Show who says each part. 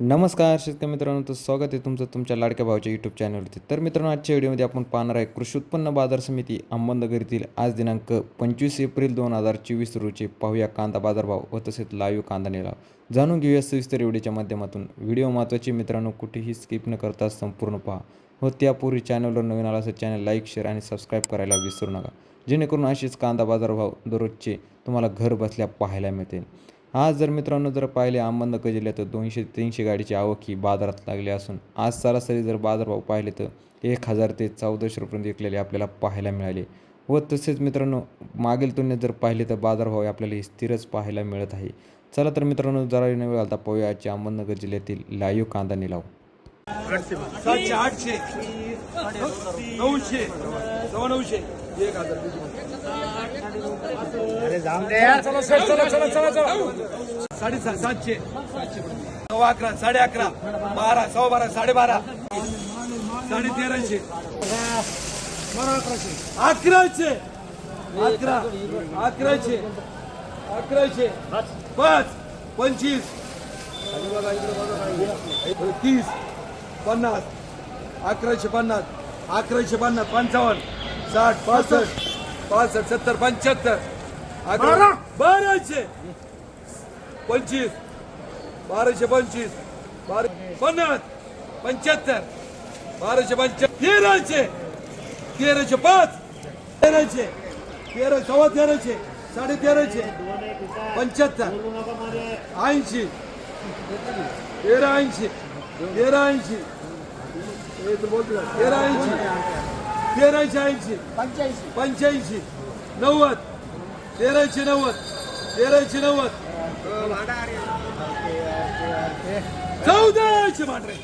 Speaker 1: नमस्कार शेतकरी मित्रांनो तर स्वागत आहे तुमचं तुमच्या लाडक्या भावाच्या यूट्यूब चॅनलवरती तर मित्रांनो आजच्या व्हिडिओमध्ये आपण पाहणार आहे कृषी उत्पन्न बाजार समिती अहमदनगर आज दिनांक पंचवीस एप्रिल दोन हजार चोवीस रोजी पाहूया कांदा बाजारभाव व तसेच लाईव्ह कांदा निलाव जाणून घेऊया सविस्तर व्हिडिओच्या माध्यमातून. व्हिडिओ महत्त्वाचे मित्रांनो कुठेही स्किप न करता संपूर्ण पहा. व त्यापूर्वी चॅनलवर नवीन आला असेल चॅनल लाईक शेअर आणि सबस्क्राईब करायला विसरू नका. जेणेकरून असेच कांदा बाजारभाव दररोजचे तुम्हाला घर बसल्या पाहायला मिळतील. आज जर मित्रांनो जर पाहिले अहमदनगर जिल्ह्यात दोनशे तीनशे गाडीची आवक ही बाजारात लागली असून आज सरासरी जर बाजारभाव पाहिले तर एक हजार ते चौदाशे रुपयांत विकलेले आपल्याला पाहायला मिळाले. व तसेच मित्रांनो मागील तुलनेत जर पाहिले तर बाजारभाव आपल्याला हे स्थिरच पाहायला मिळत आहे. चला तर मित्रांनो जरा न वेळ आता पाहूया आजच्या अहमदनगर जिल्ह्यातील लाईव्ह कांदा निलाव
Speaker 2: सातशे आठशे नऊशे नऊशे एक हजार चला चला चला चला चला साडेसात सातशे सव्वा अकरा साडे अकरा बारा सव्वा बारा साडेबारा साडे तेराशे अकराशे अकरा अकराशे अकराशे पाच पंचवीस तीस पन्नास अकराशे पन्नास अकराशे पन्नास पंचावन्न साठ पासष्ट पासष्ट सत्तर पंच्याहत्तर अकरा बाराशे. पंचवीस. बाराशे पंचवीस. बारा पन्नास. पंच्याहत्तर. बाराशे पंच्याहत्तर तेराशे. तेराशे पाच. तेराशे. तेरा सव्वा तेराशे. साडे तेराशे. पंच्याहत्तर. ऐंशी. तेरा ऐंशी. तेरा ऐंशी. तेरा ऐंशी. तेराशे ऐंशी पंच्याऐंशी. नव्वद. तेराशे नव्वद तेराशे नव्वद. चौदाशे मांडरे